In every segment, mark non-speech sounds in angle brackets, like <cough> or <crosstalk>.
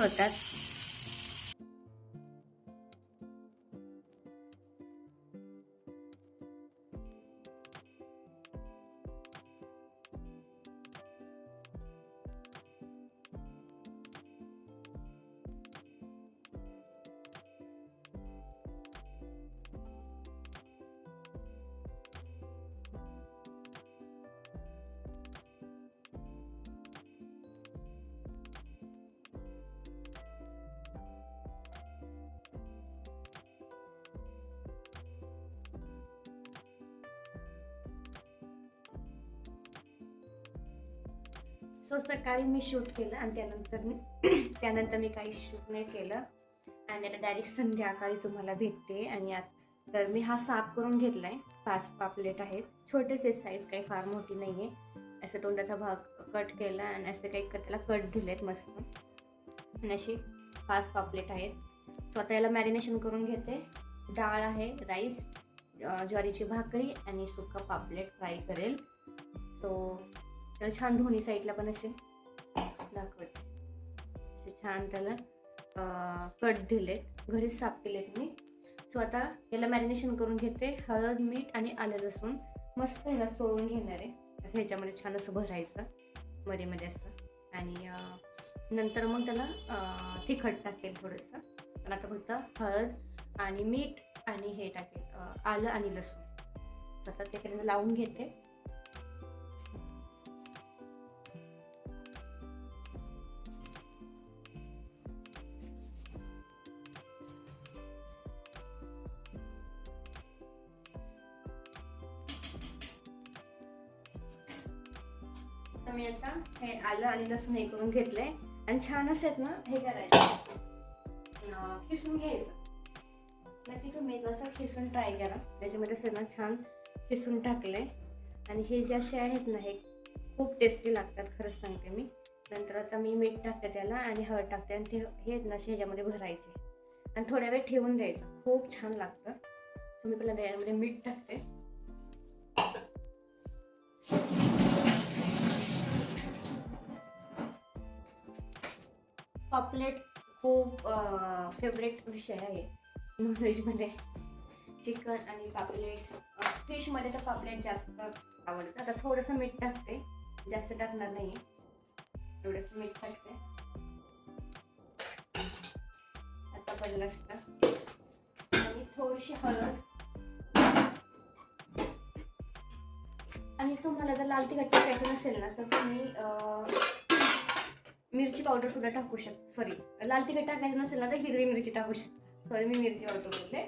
होतात सो सकाळी मी शूट केलं आणि त्यानंतर मी <clears throat> त्यानंतर मी काही शूट नाही केलं. आणि आता डायरेक्ट संध्याकाळी तुम्हाला भेटते. आणि आत तर मी हा साफ करून घेतला आहे पाच पापलेट आहेत. छोटेसे साईज काही फार मोठी नाही आहे असं तोंडाचा भाग कट केला आणि असे काही त्याला कट दिलेत मस्त. आणि अशी पाच पापलेट आहेत. स्वतः याला मॅरिनेशन करून घेते. डाळ आहे राईस ज्वारीची भाकरी आणि सुका पापलेट फ्राय करेल. सो छान दोन्ही साईडला पण असे दाखवते. असे छान त्याला कट दिलेत. घरीच साफ केलेत मी. सो आता याला मॅरिनेशन करून घेते. हळद मीठ आणि आलं लसूण. मस्त याला चोळून घेणार आहे. असं ह्याच्यामध्ये छान असं भरायचं. मध्ये मध्ये असं. आणि नंतर मग त्याला तिखट टाकेल थोडंसं. पण आता फक्त हळद आणि मीठ आणि हे टाकेल. आलं आणि लसूण. आता ते लावून घेते. मी आता हे आलं आणि लसूण हे करून घेतलंय. आणि छान असेल ना हे करायचं. किसून घ्यायचं. नक्की तुम्ही कसं किसून ट्राय करा. त्याच्यामध्ये असेल ना छान किसून टाकलंय. आणि हे जे असे आहेत ना हे खूप टेस्टी लागतात खरंच सांगते मी. नंतर आता मी मीठ टाकते त्याला आणि हळद टाकते आणि ते हे आहेत ना असे ह्याच्यामध्ये भरायचे. आणि थोड्या वेळ ठेवून द्यायचं. खूप छान लागतं. तुम्ही पहिला यामध्ये मीठ टाकते. पापलेट खूप फेवरेट विषय आहे नॉनव्हेजमध्ये चिकन आणि पापलेट फिशमध्ये तर पापलेट जास्त आवडतं. आता थोडंसं मीठ टाकते. जास्त टाकणार नाही थोडंसं मीठ टाकते. आता पडलं असतं. आणि थोडीशी हळद. आणि तुम्हाला जर लाल तिखट टाकायचं नसेल ना तर तुम्ही मिरची पावडर सुद्धा टाकू शकता. सॉरी लाल तिखट टाकायचं नसेल ना तर हिरवी मिरची टाकू शकता. सॉरी मी मिरची पावडर बोलले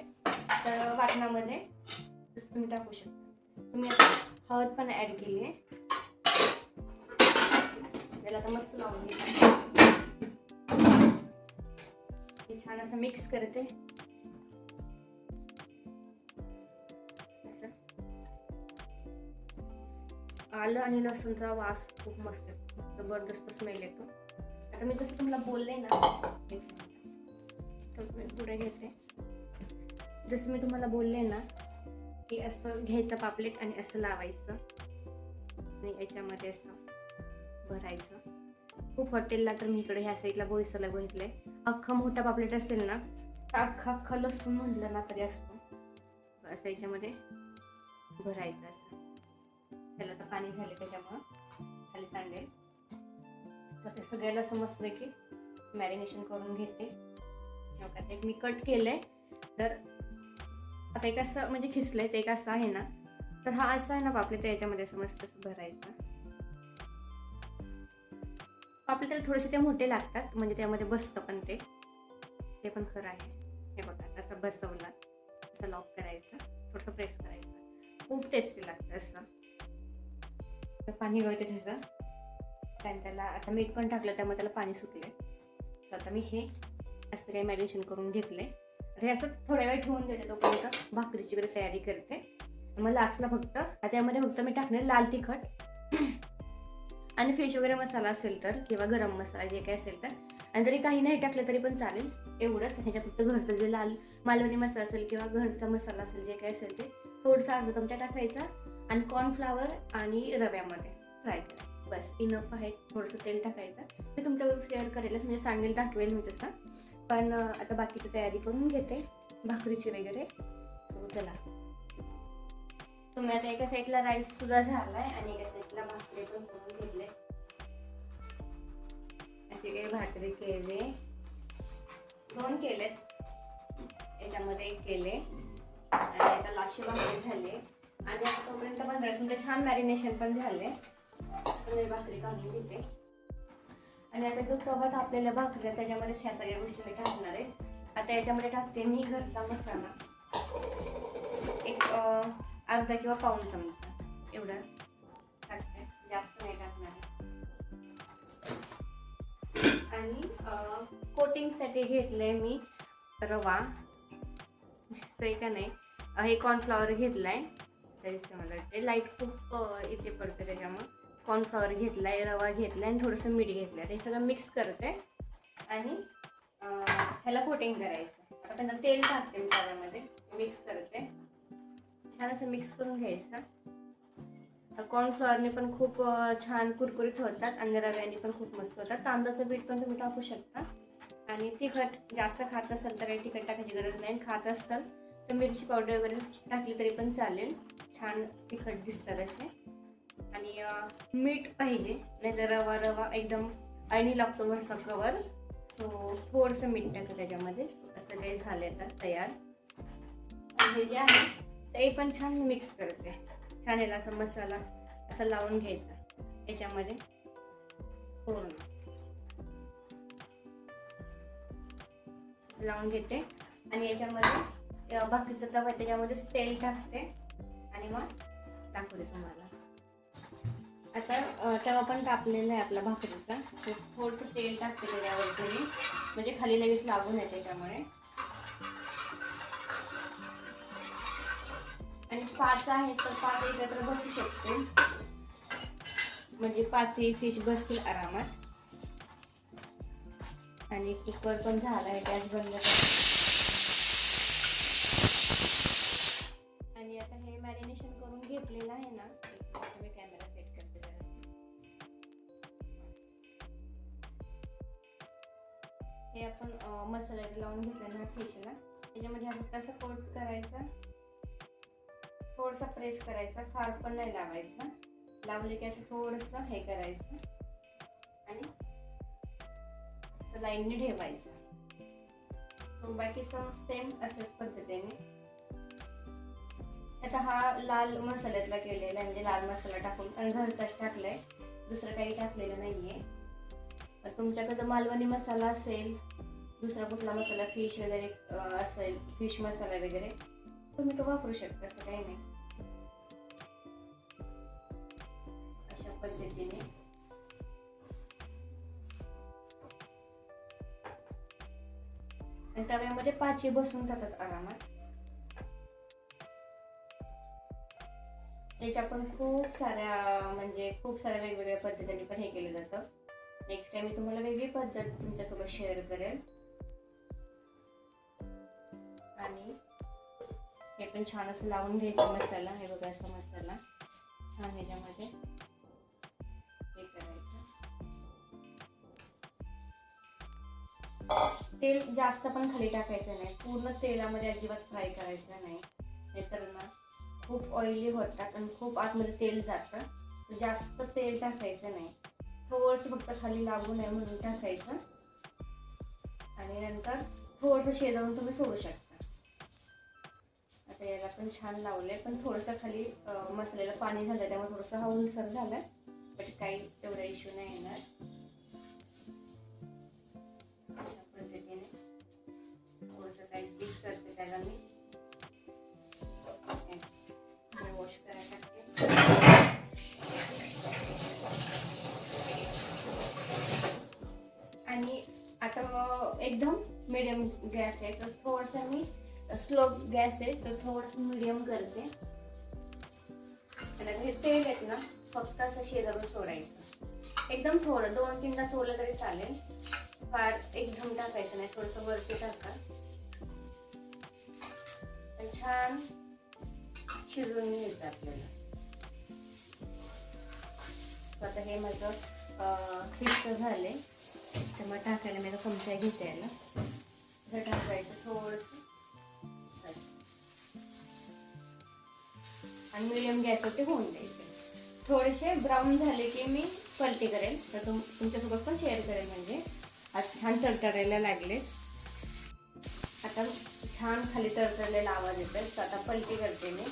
तर वाटणामध्ये तुम्ही टाकू शकता. तुम्ही आता हळद पण ॲड केली आहे. त्याला आता मस्त लावून घे छान असं मिक्स करते. आलं आणि लसूणचा वास खूप मस्त जबरदस्त स्मेल येतो. आता मी जसं तुम्हाला बोलले ना तर मी पुढे घेते. जसं मी तुम्हाला बोलले ना की असं घ्यायचं पापलेट आणि असं लावायचं. आणि याच्यामध्ये असं भरायचं. खूप हॉटेलला तर मी इकडे ह्या साईडला बोईसरला बघितलंय अख्खा मोठा पापलेट असेल ना तर अख्खा अख्खा लसूण म्हटलं ना तरी असतो. असं याच्यामध्ये भरायचं असं. त्याला तर पाणी झाले त्याच्यामुळं. खाली सांडेल. मग ते सगळ्याला समजतंय की मॅरिनेशन करून घेते. बघा, ते मी कट केलंय. तर आता एक असं म्हणजे खिसलंय ते एक असं आहे ना. तर हा असा आहे ना पापले तर याच्यामध्ये असं मस्त असं पापले त्याला थोडेसे ते मोठे लागतात म्हणजे त्यामध्ये बसतं पण ते. ते पण खरं आहे. हे बघा असं बसवलं असं लॉक करायचं थोडंसं प्रेस करायचं. खूप टेस्टी लागतं असं. पाणी गळते त्याचं. कारण त्याला आता मीठ पण टाकलं त्यामुळे त्याला पाणी सुटले तर आता मी हे असं काही मॅरिनेशन करून घेतले आता हे असं थोड्या वेळ ठेवून देते तोपर्यंत. भाकरीची वगैरे तयारी करते. मग लास्टला फक्त त्यामध्ये फक्त मी टाकणार लाल तिखट. <clears throat> आणि फिश वगैरे मसाला असेल तर किंवा गरम मसाला जे काही असेल तर. आणि जरी काही नाही टाकलं तरी पण चालेल. एवढंच ह्याच्या फक्त घरचं जे लाल मालवणी मसाला असेल किंवा घरचा मसाला असेल जे काही असेल ते. थोडंसं अर्धा चमचा टाकायचा. आणि कॉर्नफ्लावर आणि रव्यामध्ये फ्राय करायचं बस इनफ आहे. थोडंसं तेल टाकायचं. मी तुमच्याबरोबर शेअर करेलच म्हणजे सांगेल दाखवेल मी तसं. पण आता बाकीची तयारी करून घेते भाकरीची वगैरे. सो चला. तुम्ही आता एका साईडला राईस सुद्धा झालाय आणि एका साईडला भाकरी पण करून घेतले. असे काही भाकरी केले. दोन केलेत. याच्यामध्ये एक केले. आणि आता लाशी भाकरी झाले. आणि आतापर्यंत पंधरा मिनिटं म्हणजे छान मॅरिनेशन पण झाले. पनीर भाकरी काढून घेते. आणि आता जो तवा तापलेला भाकरी त्याच्यामध्ये ह्या सगळ्या गोष्टी मी टाकणार आहे. आता याच्यामध्ये टाकते मी घरचा मसाला. एक अर्धा किंवा पाऊन चमचा. एवढा टाकते. जास्त नाही टाकणार. आणि कोटिंगसाठी घेतलंय मी रवा. दिसतंय का नाही? हे कॉर्नफ्लॉवर घेतलाय. तरी मला वाटते लाइट खूप येते पडते त्याच्यामुळे. कॉर्नफ्लॉवर घेतलाय रवा घेतलाय आणि थोडंसं मीठ घेतलंय. हे सगळं मिक्स करते आणि ह्याला कोटिंग करायचं. आता तेल टाकते मी तव्यामध्ये. मिक्स करते. छान असं मिक्स करून घ्यायचं. कॉर्नफ्लॉवरने पण खूप छान कुरकुरीत होतात आणि रव्याने पण खूप मस्त होतात. तांदळाचं पीठ पण तुम्ही टाकू शकता. आणि तिखट जास्त खात असाल तर काही तिखट टाकायची गरज नाही. खात असाल तर मिरची पावडर वगैरे टाकली तरी पण चालेल. छान तिखट दिसतात असे. आणि मीठ पाहिजे नाहीतर रवा रवा एकदम अळणी लागतो वर कवर सो थोडंसं मीठ टाकतं त्याच्यामध्ये. असं काही झालं आता तयार. आणि हे जे आहे ते पण छान मिक्स करते. छान याला असा मसाला असा लावून घ्यायचा याच्यामध्ये. पूर्ण. असं लावून घेते. आणि याच्यामध्ये बाकीचं तवा त्याच्यामध्येच त्याच्यामध्ये तेल टाकते. आणि मग तेव्हा पण तापलेला आहे आपला भाकरीचा. थोडंसं तेल टाकते त्याच्यावरती मी म्हणजे खाली लगेच लागू नये त्याच्यामुळे. आणि पाच आहे तर पाच एकत्र बसू शकते. म्हणजे पाचही फिश बसतील आरामात. आणि कुकर पण झाला आहे गॅस बंद आणि आता हे मॅरिनेशन करून घेतलेलं आहे ना. हे आपण मसाल्यात लावून घेतलं ना फिशला. त्याच्यामध्ये हा फक्त असं कोट करायचा. थोडंसं प्रेस करायचा. फार पण नाही लावायचा. लावले की असं थोडंसं हे करायचं. आणि असं लाईनने ठेवायचं. मग बाकी सेम अशाच पद्धतीने. आता हा लाल मसाल्यातला केलेला म्हणजे लाल मसाला टाकून आणि घरचाच टाकलाय. दुसरं काही टाकलेलं नाहीये. तुमच्याकडं मालवणी मसाला असेल दुसरा कुठला मसाला फिश वगैरे असेल फिश मसाला वगैरे तुम्ही तो वापरू शकता असं काही नाही. अशा पद्धतीने. आणि तव्यामध्ये पाचही बसून जातात आरामात. याच्या पण खूप साऱ्या म्हणजे खूप साऱ्या वेगवेगळ्या पद्धतीने पण हे केलं जातं. नेक्स्ट टाइम मी तुम्हाला वेगळी पद्धत तुमच्यासोबत शेअर करेल. आणि हे पण छान असं लावून घ्यायचं मसाला. हे बघा असा मसाला. छान ह्याच्यामध्ये हे करायचं. तेल जास्त पण खाली टाकायचं नाही. पूर्ण तेलामध्ये अजिबात फ्राय करायचं नाही. नाहीतर ना खूप ऑइली होतात आणि खूप आतमध्ये तेल जातं. जास्त तेल टाकायचं नाही. थोडंसं फक्त खाली लागू नये म्हणून टाकायचं. आणि नंतर थोडंसं शेजावून तुम्ही सोडू शकता. आता याला पण छान लावलंय पण थोडंसं खाली मसाल्याला पाणी झालं त्यामुळे थोडंसं उलसर झालं. बट काही तेवढा इश्यू नाही येणार. अशा पद्धतीने थोडंसं काही फिक्स करते त्याला मी. मिडियम गॅस आहे तर थोडंसं मी स्लो गॅस आहे तर थोडंसं मिडियम करते. आणि हे तेल आहेत ना फक्त असं शेजारून सोडायचं. एकदम थोडं दोन तीनदा सोडलं तरी चालेल. फार एकदम टाकायचं नाही थोडंसं वरती टाका. छान शिजून घ्यायचं आपल्याला. आता हे माझं फिक्स झाले तर मग टाकायला मी आता चमचा घेते याला. हे टाकायचं थोडंसं आणि मिडियम गॅसवरती होऊन द्यायचे थोडेसे ब्राऊन झाले की मी पलटी करेल तर तुम तुमच्यासोबत पण शेअर करेल म्हणजे. आज छान तडतडायला लागले. आता छान खाली तडतडलेला आवाज येतोय. तर आता पलटी करते मी.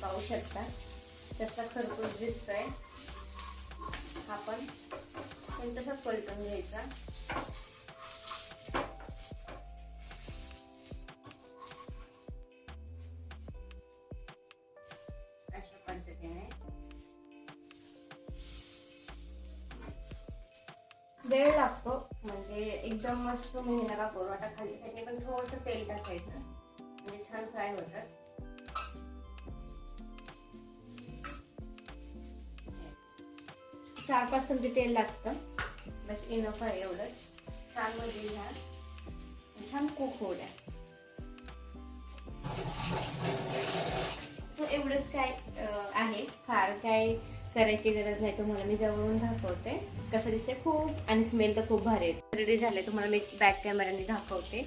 पाहू शकता. तसा खरपूस दिसतोय. हा पण तसाच पलटून घ्यायचा? अशा पद्धतीने. वेळ लागतो. म्हणजे एकदम मस्त मेहनत करू आता खाली साठी पण थोडंसं तेल टाकायचं. म्हणजे छान फ्राय होतात. चार पाच चमचे तेल लागतं. बस इनफ आहे एवढंच. छानमध्ये घ्या. छान कुक होऊ द्या. तर एवढंच काय आहे. फार काय करायची गरज नाही. तुम्हाला मी जवळून दाखवते. कसं दिसते खूप आणि स्मेल तर खूप भारी आहे. रेडी झाले तुम्हाला मी बॅक कॅमेऱ्याने दाखवते.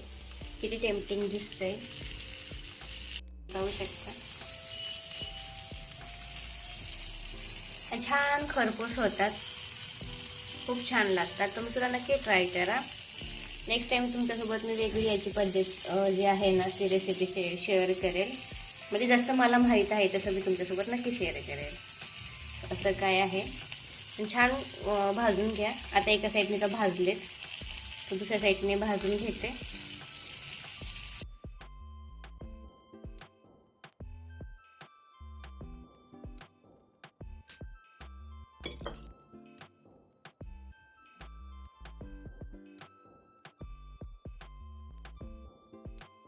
किती टेम्पटिंग दिसते जाऊ शकता. छान खरपूस होतात. खूप छान लागतात. तुम्ही सुद्धा नक्की ट्राय करा. नेक्स्ट टाइम तुमच्यासोबत मी वेगळी याची पद्धत जी आहे ना ती रेसिपी शे शेअर करेल. म्हणजे जसं मला माहीत आहे तसं मी तुमच्यासोबत नक्की शेअर करेल. असं काय आहे. छान भाजून घ्या. आता एका साईडने तर भाजलेत. दुसऱ्या साईडने भाजून घेते.